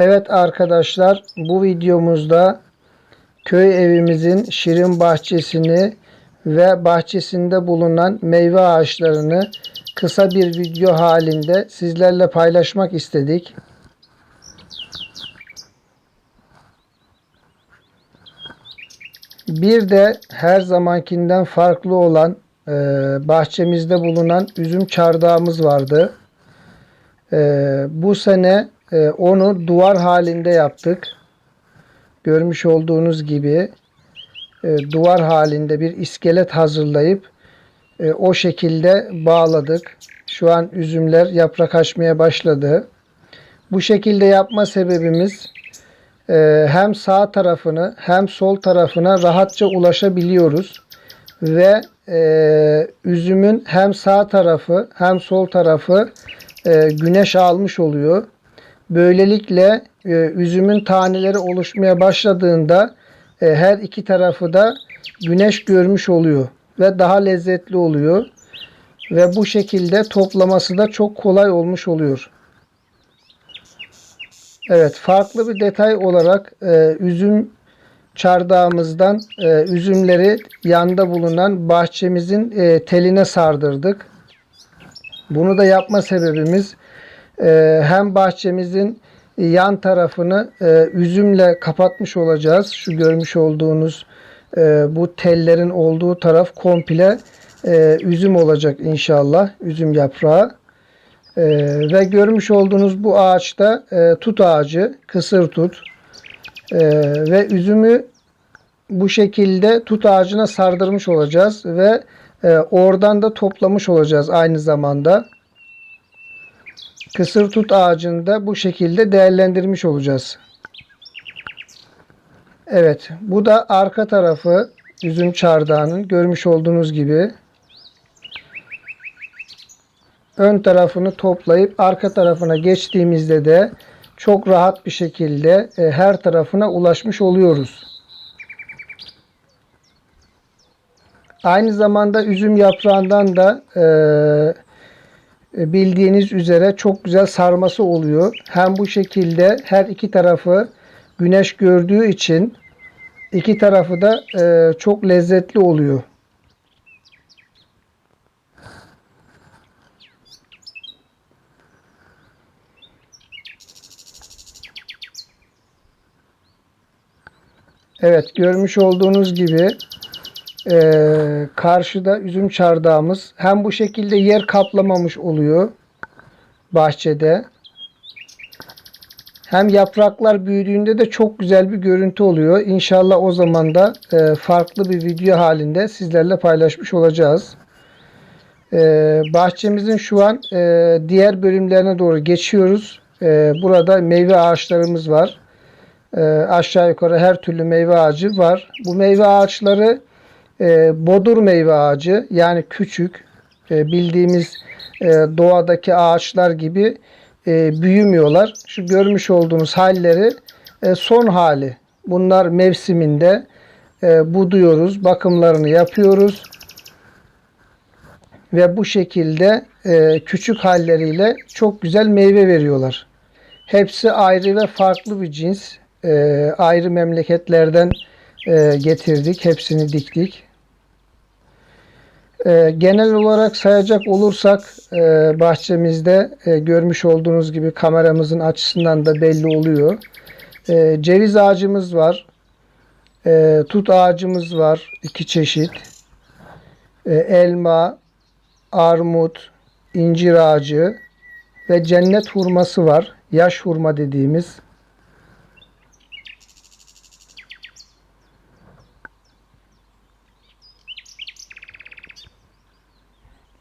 Evet arkadaşlar bu videomuzda köy evimizin şirin bahçesini ve bahçesinde bulunan meyve ağaçlarını kısa bir video halinde sizlerle paylaşmak istedik. Bir de her zamankinden farklı olan e, bahçemizde bulunan üzüm çardağımız vardı. E, bu sene onu duvar halinde yaptık. Görmüş olduğunuz gibi e, duvar halinde bir iskelet hazırlayıp e, o şekilde bağladık. Şu an üzümler yaprak açmaya başladı. Bu şekilde yapma sebebimiz e, hem sağ tarafını hem sol tarafına rahatça ulaşabiliyoruz ve e, üzümün hem sağ tarafı hem sol tarafı e, güneş almış oluyor. Böylelikle e, üzümün taneleri oluşmaya başladığında e, her iki tarafı da güneş görmüş oluyor ve daha lezzetli oluyor. Ve bu şekilde toplaması da çok kolay olmuş oluyor. Evet farklı bir detay olarak e, üzüm çardağımızdan e, üzümleri yanda bulunan bahçemizin e, teline sardırdık. Bunu da yapma sebebimiz e, hem bahçemizin yan tarafını e, üzümle kapatmış olacağız. Şu görmüş olduğunuz e, bu tellerin olduğu taraf komple e, üzüm olacak inşallah. Üzüm yaprağı. E, ve görmüş olduğunuz bu ağaçta e, tut ağacı, kısır tut. E, ve üzümü bu şekilde tut ağacına sardırmış olacağız ve e, oradan da toplamış olacağız aynı zamanda. Kısır tut ağacını da bu şekilde değerlendirmiş olacağız. Evet, bu da arka tarafı üzüm çardağının görmüş olduğunuz gibi ön tarafını toplayıp arka tarafına geçtiğimizde de çok rahat bir şekilde e, her tarafına ulaşmış oluyoruz. Aynı zamanda üzüm yaprağından da e, bildiğiniz üzere çok güzel sarması oluyor. Hem bu şekilde her iki tarafı güneş gördüğü için iki tarafı da e, çok lezzetli oluyor. Evet görmüş olduğunuz gibi e, karşıda üzüm çardağımız hem bu şekilde yer kaplamamış oluyor bahçede hem yapraklar büyüdüğünde de çok güzel bir görüntü oluyor. İnşallah o zaman da e, farklı bir video halinde sizlerle paylaşmış olacağız. E, bahçemizin şu an e, diğer bölümlerine doğru geçiyoruz. E, burada meyve ağaçlarımız var. E, aşağı yukarı her türlü meyve ağacı var. Bu meyve ağaçları e, bodur meyve ağacı yani küçük e, bildiğimiz e, doğadaki ağaçlar gibi e, büyümüyorlar. Şu görmüş olduğunuz halleri e, son hali. Bunlar mevsiminde e, buduyoruz, bakımlarını yapıyoruz ve bu şekilde e, küçük halleriyle çok güzel meyve veriyorlar. Hepsi ayrı ve farklı bir cins. E, ayrı memleketlerden e, getirdik, hepsini diktik. E, genel olarak sayacak olursak e, bahçemizde e, görmüş olduğunuz gibi kameramızın açısından da belli oluyor. E, ceviz ağacımız var. E, tut ağacımız var. iki çeşit. E, elma, armut, incir ağacı ve cennet hurması var. Yaş hurma dediğimiz.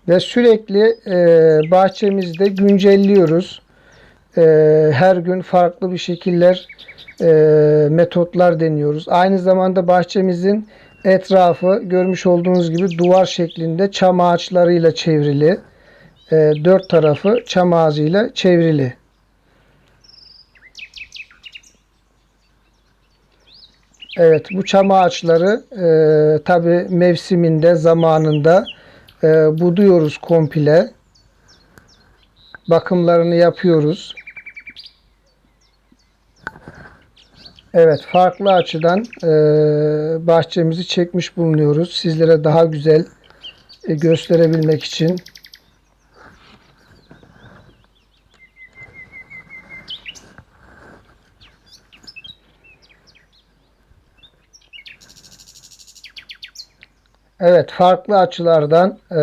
Ve sürekli e, bahçemizde güncelliyoruz. E, her gün farklı bir şekiller, e, metotlar deniyoruz. Aynı zamanda bahçemizin etrafı görmüş olduğunuz gibi duvar şeklinde çam ağaçlarıyla çevrili. E, dört tarafı çam ağacıyla çevrili. Evet bu çam ağaçları e, tabi mevsiminde zamanında e, buduyoruz komple. Bakımlarını yapıyoruz. Evet, farklı açıdan e, bahçemizi çekmiş bulunuyoruz. Sizlere daha güzel e, gösterebilmek için. Evet, farklı açılardan e,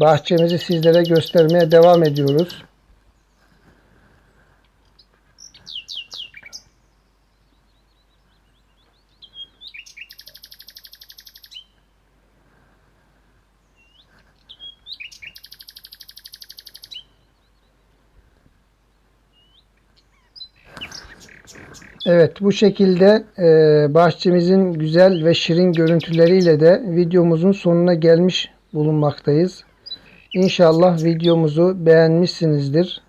bahçemizi sizlere göstermeye devam ediyoruz. Evet bu şekilde e, bahçemizin güzel ve şirin görüntüleriyle de videomuzun sonuna gelmiş bulunmaktayız. İnşallah videomuzu beğenmişsinizdir.